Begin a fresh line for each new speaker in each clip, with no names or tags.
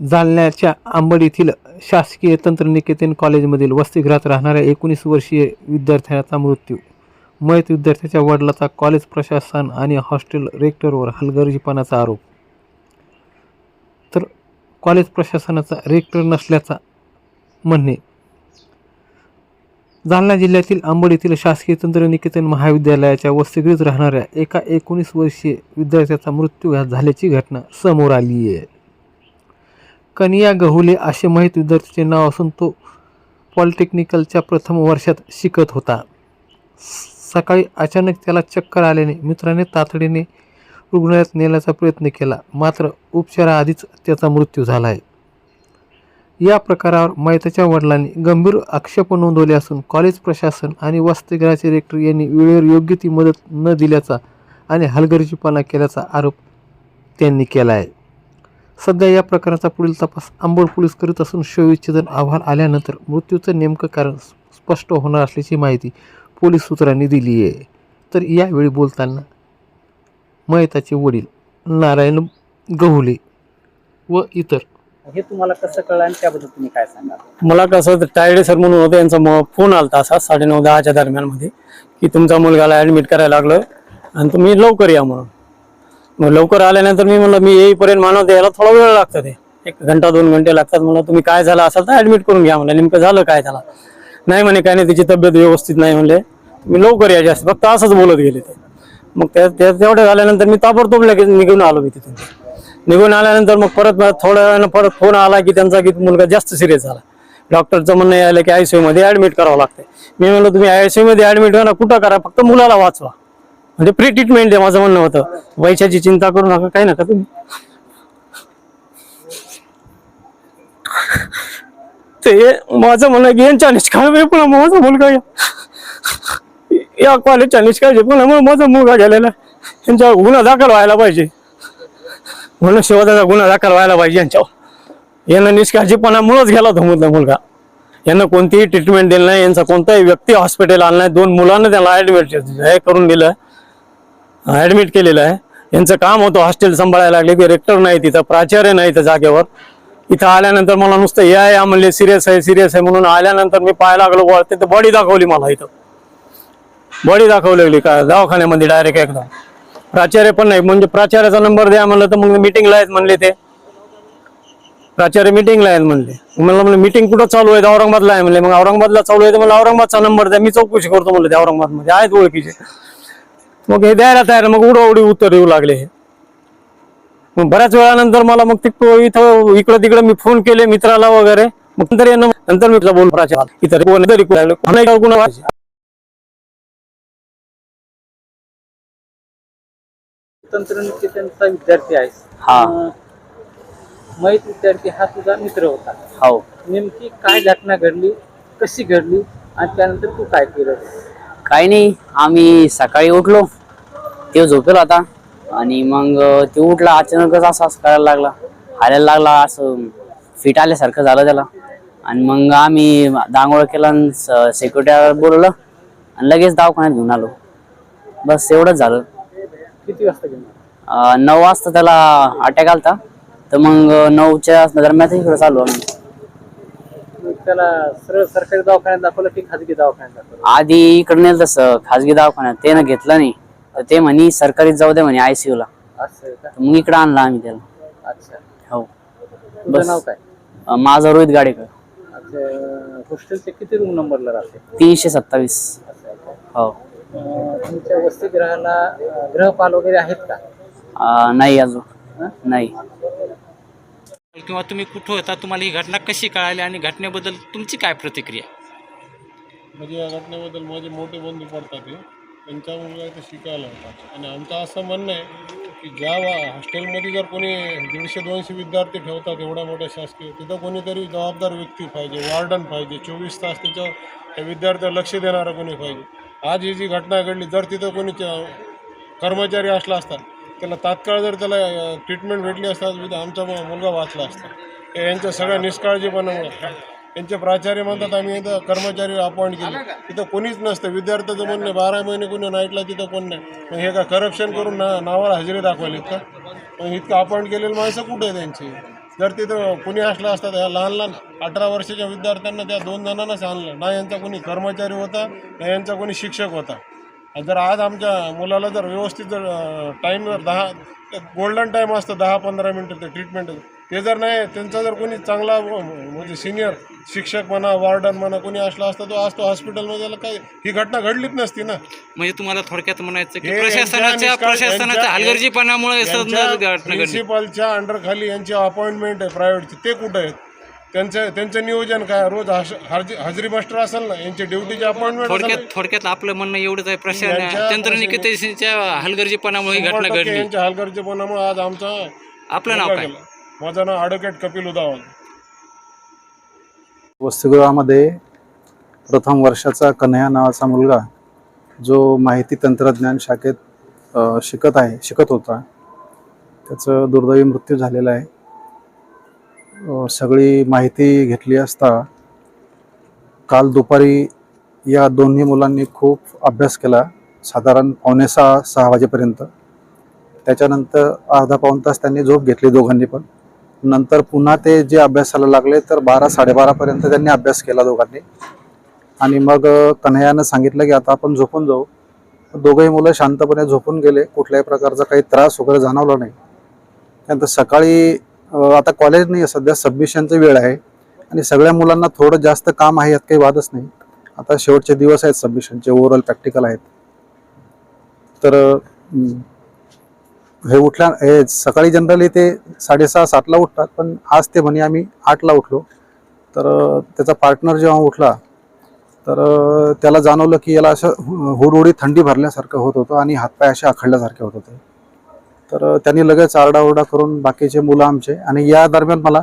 जालन्याच्या आंबड येथील शासकीय तंत्रनिकेतन कॉलेजमधील वसतिगृहात राहणाऱ्या एकोणीस वर्षीय विद्यार्थ्याचा मृत्यू. मयत विद्यार्थ्याच्या वडिलाचा कॉलेज प्रशासन आणि हॉस्टेल रेक्टरवर हलगर्जीपणाचा आरोप. तर कॉलेज प्रशासनाचा रेक्टर नसल्याचा म्हणणे. जालना जिल्ह्यातील आंबड येथील शासकीय तंत्रनिकेतन महाविद्यालयाच्या वसतिगृहात राहणाऱ्या एका एकोणीस वर्षीय विद्यार्थ्याचा मृत्यू झाल्याची घटना समोर आली आहे कनिया गहुले असे माहीत विद्यार्थ्याचे नाव असून तो पॉलिटेक्निकलच्या प्रथम वर्षात शिकत होता. सकाळी अचानक त्याला चक्कर आल्याने मित्राने तातडीने रुग्णालयात नेण्याचा प्रयत्न केला. मात्र उपचाराआधीच त्याचा मृत्यू झाला आहे या प्रकारावर मैताच्या वडिलांनी गंभीर आक्षेप नोंदवले असून कॉलेज प्रशासन आणि वसतिगृहाचे रेक्टर यांनी वेळेवर योग्य ती मदत न दिल्याचा आणि हलगर्जीपणा केल्याचा आरोप त्यांनी केला आहे सध्या या प्रकरणाचा पुढील तपास अंबड पोलीस करीत असून शवविच्छेदन अहवाल आल्यानंतर मृत्यूचं नेमकं कारण स्पष्ट होणार असल्याची माहिती पोलीस सूत्रांनी दिली आहे. तर यावेळी बोलताना मयताचे वडील नारायण गहुले व इतर
हे तुम्हाला कसं कळलं आणि त्याबद्दल तुम्ही काय सांगाल?
मला कसं टायडे सर म्हणून होतं यांचा म- फोन आलता असा साडेनऊ दहाच्या दरम्यानमध्ये की तुमचा मुलगाला ऍडमिट करायला लागलं आणि तुम्ही लवकर या म्हणून. मग लवकर आल्यानंतर मी म्हणलं मी येईपर्यंत मानव द्यायला थोडा वेळ लागतो ते. एक घंटा दोन घंटे लागतात. म्हणलं तुम्ही काय झालं असेल तर ऍडमिट करून घ्या म्हणलं. नेमकं झालं काय झालं नाही म्हणे काय नाही तिची तब्येत व्यवस्थित नाही म्हणले. मी लवकर या जास्त. फक्त असंच बोलत गेले ते. मग त्या त्या- तेवढं झाल्यानंतर मी ताबडतोब लगेच निघून आलो मी तिथून. निघून आल्यानंतर मग परत थोड्या वेळानं परत फोन आला की त्यांचा की मुलगा जास्त सिरियस झाला. डॉक्टरचं म्हणणं यायला की आय सी यूमध्ये ऍडमिट करावं लागते मी म्हणलं तुम्ही आयसीयू ॲडमिट ऍडमिट करा कुठं करा? फक्त मुलाला वाचवा. म्हणजे प्री ट्रीटमेंट आहे माझं म्हणणं होतं. वैशाची चिंता करू नका काही नका तुम्ही. ते माझं म्हणणं आहे की यांच्या निष्काळजीपणा माझा मुलगा या- या कॉलेजच्या निष्काळजीपणामुळे माझा मुलगा गेलेला यांच्या गुन्हा दाखल व्हायला पाहिजे. म्हणून शिवाजाचा गुन्हा दाखल व्हायला पाहिजे यांच्यावर. यांना निष्काळजीपणामुळेच गेला होता मुलगा मुलगा. यांना कोणतीही ट्रीटमेंट दिली नाही यांचा कोणताही व्यक्ती हॉस्पिटल आला नाही. दोन मुलांना त्याला ऍडमिट हे करून दिलं. ॲडमिट केलेलं आहे. यांचं काम होतं हॉस्टेल सांभाळायला लागले. की रेक्टर नाही तिथं प्राचार्य नाही त्या जागेवर. इथं आल्यानंतर मला नुसतं या या म्हणले सिरियस आहे सिरियस आहे म्हणून आल्यानंतर मी पाहायला लागलो बुवा, तिथं बॉडी दाखवली मला इथं. बॉडी लागली का? दवाखान्यामध्ये डायरेक्ट एकदा. प्राचार्य पण नाही. म्हणजे प्राचार्याचा नंबर द्या म्हणलं तर मग मिटिंगला आहेत म्हणले ते. प्राचार्य मिटिंगला आहेत म्हणले. मला म्हणलं मिटिंग कुठं चालू आहे? तर औरंगाबादला आहे. म्हणले मग औरंगाबादला चालू आहे तर मला औरंगाबादचा नंबर द्या. मी चौकशी करतो. म्हणलं ते औरंगाबादमध्ये आहेत ओळखीचे. मग हे द्यायला तयार मग उडवडी उत्तर येऊ लागले हे. मग बऱ्याच वेळानंतर मला मग तिकडं इथं इकडं तिकडं मी फोन केले मित्राला वगैरे. मग नंतर यांना नंतर मी बोल प्राचार्य इतर कोण तरी गुन्हा
तंत्रनिकेतनचा विद्यार्थी आहे.
हा.
अं, मयत विद्यार्थी हा तुझा मित्र होता.
हो.
नेमकी काय घटना घडली? कशी घडली? आणि त्यानंतर तू काय केलं
काही नाही आम्ही सकाळी उठलो. ते झोपेल होता आणि मग ते उठला अचानकच असं असं करायला लागला. हारायला लागला असं फिट आल्यासारखं झालं त्याला. आणि मग आम्ही दांगोळ केला सेक्युरिटीवर बोलवलं. आणि लगेच दवाखान्यात घेऊन आलो. बस एवढंच झालं.
किती वाजता
नऊ वाजता त्याला अटॅक आलता. तर मग नऊच्या दरम्यान इकडे चालू आम्ही.
त्याला सरळ सरकारी दवाखान्यात दाखवलं की खाजगी दवाखान्यात दाखवलं.
आधी इकडे नेलं तसं खाजगी दवाखान्यात. ते घेतलं नाही. तर ते म्हणे सरकारीत जाऊ दे म्हणे आयसीयू ला.
असं आहे का?
तर मग इकडे आणला आम्ही त्याला.
अच्छा.
हो.
तुझं
बस.
नाव काय?
अं, माझा रोहित गाडेकर.
अच्छा हॉस्टेलचे किती रूम नंबरला राहते?
तीनशे सत्तावीस.
असं आहे का?
हो.
अं, तुमच्या वसतिगृहाला अं, गृहपाल वगैरे आहेत का?
अं, नाही अजून.
हं?
नाही.
किंवा तुम्ही कुठं होता तुम्हाला ही घटना कशी कळाली आणि घटनेबद्दल तुमची काय प्रतिक्रिया?
म्हणजे या घटनेबद्दल माझे मोठे बंधू पडतात हे. त्यांचा मुलगा इथे शिकायला होता. आणि आमचं असं म्हणणं आहे की ज्या हॉस्टेलमध्ये जर कोणी दीडशे दोनशे विद्यार्थी ठेवतात एवढ्या मोठ्या शासकीय तिथं कोणीतरी जबाबदार व्यक्ती पाहिजे वार्डन पाहिजे चोवीस तास त्याच्यावर त्या विद्यार्थ्यावर लक्ष देणारं कोणी पाहिजे. आज ही जी घटना घडली जर तिथं कोणी कर्मचारी असला असता त्याला तात्काळ जर त्याला ट्रीटमेंट भेटली असता तर आमचा मुलगा वाचला असता. यांच्या सगळ्या निष्काळजीपणामुळे. यांचे प्राचार्य म्हणतात आम्ही इथं कर्मचारी अपॉइंट केले. तिथं कोणीच नसतं. विद्यार्थ्याचं म्हणणे बारा महिने कोणी नाईटला तिथं कोण नाही. मग हे का करप्शन करून ना नावाला हजेरी दाखवलीत का मग इतकं अपॉइंट केलेली माणसं कुठे आहे त्यांची जर तिथं कुणी असलं असतं त्या लहान लहान अठरा वर्षाच्या विद्यार्थ्यांना त्या दोन जणांनाच आणलं. ना यांचा कोणी कर्मचारी होता ना यांचा कोणी शिक्षक होता. जर आज आमच्या मुलाला जर व्यवस्थित जर टाईमवर दहा गोल्डन टाईम असतं दहा पंधरा मिनटं ते ट्रीटमेंट ते जर नाही त्यांचा जर कोणी चांगला म्हणजे सिनियर शिक्षक म्हणा वॉर्डन म्हणा कोणी असला असता तो आज तो हॉस्पिटलमध्ये त्याला काय ही घटना घडलीच नसती ना.
म्हणजे तुम्हाला थोडक्यात म्हणायचं की
हे
प्रशासनाच्या
निष्काळ-
प्रशासनाच्या
यांच्या-
हलगर्जीपणामुळे सदन घटना घडली.
प्रिन्सिपलच्या अंडर खाली यांची अपॉइंटमेंट आहे प्रायव्हेटची ते कुठे आहेत? त्यांचं त्यांचं नियोजन काय? रोज हाज- हाजी- हाजरी मास्टर असेल ना यांची ड्युटीची अपॉइंटमेंट
थोडक्यात थोडक्यात आपलं म्हणणं एवढंच आहे प्रशासन
यांच्या-
चंद्रनिकेतनच्या हलगर्जीपणामुळे ही घटना घडली.
यांच्या हलगर्जीपणामुळे आज आमचा
आपलं नाव काय.
माझं नाव ॲडव्होकेट कपिल उदावल.
वसतिगृहामध्ये प्रथम वर्षाचा कन्हैया नावाचा मुलगा जो माहिती तंत्रज्ञान शाखेत अ, शिकत आहे शिकत होता. त्याचं दुर्दैवी मृत्यू झालेला आहे. सगळी माहिती घेतली असता काल दुपारी या दोन्ही मुलांनी खूप अभ्यास केला. साधारण पावणे सहा सहा वाजेपर्यंत. त्याच्यानंतर अर्धा पाऊण तास त्यांनी झोप घेतली दोघांनी पण. नंतर पुन्हा ते जे अभ्यासाला लागले तर बारा साडेबारापर्यंत त्यांनी अभ्यास केला दोघांनी. आणि मग कन्हयानं कन्हैयानं सांगितलं की आता आपण झोपून जाऊ. दोघंही मुलं शांतपणे झोपून गेले. कुठल्याही प्रकारचा काही त्रास वगैरे जाणवला नाही. त्यानंतर सकाळी आता कॉलेज नाही आहे सध्या सबमिशनचा वेळ आहे. आणि सगळ्या मुलांना थोडं जास्त काम आहे यात काही वादच नाही. आता शेवटचे दिवस आहेत सबमिशनचे ओव्हरऑल प्रॅक्टिकल आहेत. तर हे उठल्या हे सकाळी जनरली ते साडेसहा सातला उठतात पण आज ते म्हणे आम्ही आठला उठलो. तर त्याचा पार्टनर जेव्हा उठला तर त्याला जाणवलं की याला असं हुडहुडी थंडी भरल्यासारखं होत होतं आणि हातपाय असे आखडल्यासारखे होत होते. तर त्यांनी लगेच आरडाओरडा करून बाकीचे मुलं आमचे. आणि या दरम्यान मला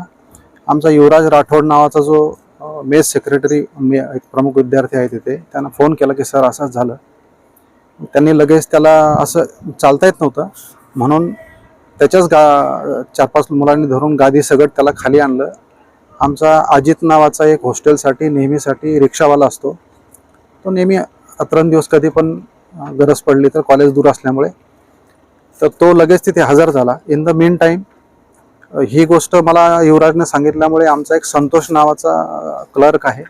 आमचा युवराज राठोड नावाचा जो मेस सेक्रेटरी मे एक प्रमुख विद्यार्थी आहे तिथे त्यांना फोन केला की सर असंच झालं. त्यांनी लगेच त्याला असं चालता येत नव्हतं. म्हणून त्याच्याच गा चार पाच मुलांनी धरून गादी सगट त्याला खाली आणलं. आमचा अजित नावाचा एक हॉस्टेलसाठी नेहमीसाठी रिक्षावाला असतो. तो नेहमी अतरंदिवस कधी पण गरज पडली तर कॉलेज दूर असल्यामुळे तर तो लगेच तिथे हजर झाला. इन द मेन टाईम ही गोष्ट मला युवराजने सांगितल्यामुळे आमचा एक संतोष नावाचा क्लर्क आहे.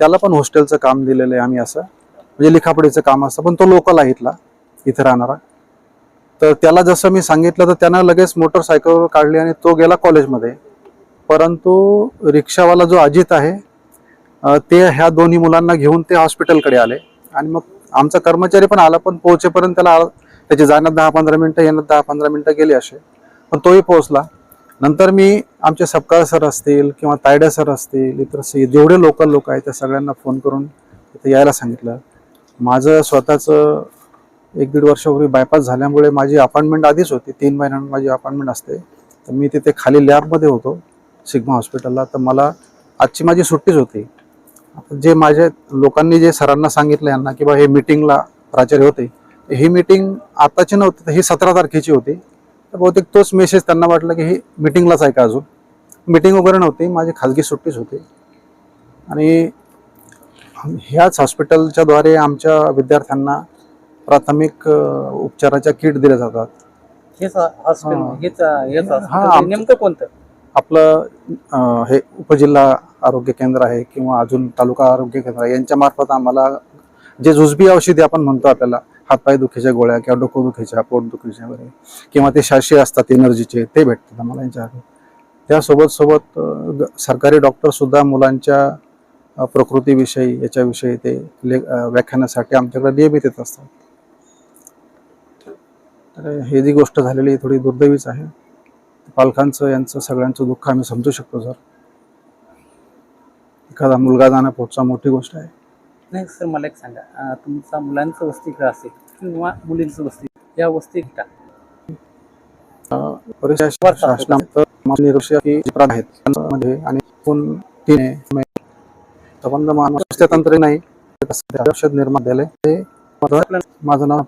त्याला पण हॉस्टेलचं काम दिलेलं आहे आम्ही असं. म्हणजे लिखापडीचं काम असतं पण तो लोकल आहे इथला इथे राहणारा. तर त्याला जसं मी सांगितलं तर त्यानं लगेच मोटरसायकल काढली आणि तो गेला कॉलेजमध्ये परंतु रिक्षावाला जो अजित आहे ते ह्या दोन्ही मुलांना घेऊन ते हॉस्पिटलकडे आले. आणि मग आमचा कर्मचारी पण आला पण पोहोचेपर्यंत त्याला त्याची जाण्यात दहा पंधरा मिनटं येण्यात दहा पंधरा मिनटं गेली असे. पण तोही पोहोचला. नंतर मी आमचे सपकाळ सर असतील किंवा तायड्या सर असतील इतर जेवढे लोकल लोक आहेत त्या सगळ्यांना फोन करून तिथे यायला सांगितलं. माझं स्वतःचं एक दीड वर्षापूर्वी बायपास झाल्यामुळे माझी अपॉइंटमेंट आधीच होती. तीन महिन्यांनी माझी अपॉइंटमेंट असते. तर मी तिथे खाली लॅबमध्ये होतो सिग्मा हॉस्पिटलला तर मला आजची माझी सुट्टीच होती. जे माझे लोकांनी जे सरांना सांगितलं यांना की बा हे मिटिंगला प्राचार्य होते ही मिटिंग आताची नव्हती तर ही सतरा तारखेची होती. तर बहुतेक तोच मेसेज त्यांना वाटलं की ही मिटिंगलाच आहे का अजून? मिटिंग वगैरे नव्हती माझी खाजगी सुट्टीच होती. आणि ह्याच हॉस्पिटलच्या द्वारे आमच्या विद्यार्थ्यांना प्राथमिक उपचाराच्या किट दिल्या जातात.
हेच हॉस्पिटल
हा.
नेमकं कोणतं?
आपलं हे उपजिल्हा आरोग्य केंद्र आहे किंवा अजून तालुका आरोग्य केंद्र आहे यांच्या मार्फत आम्हाला जे जुजबी औषधी आपण म्हणतो आपल्याला हातपाय दुखीच्या गोळ्या किंवा डोकं दुखीच्या पोट दुखीच्या वगैरे. किंवा ते शाशी असतात एनर्जीचे ते भेटतात आम्हाला यांच्या त्यासोबत सोबत ग- सरकारी डॉक्टर सुद्धा मुलांच्या प्रकृतीविषयी याच्याविषयी ते ले व्याख्यानासाठी आमच्याकडे नियमित येत असतात. तर हे जी गोष्ट झालेली थोडी दुर्दैवीच आहे. पालकांचं यांचं सगळ्यांचं दुःख आम्ही समजू शकतो सर. एखादा मुलगा जाणं पोटचा मोठी गोष्ट आहे.
नाही सर मला एक सांगा. तुमचा मुलांचं वसतिगृह असेल किंवा मुलींचं वस्ती या वसतिगृहात
परिषद आणि संबंध तंत्र नाही औषध निर्माण झाले ते माझं नाव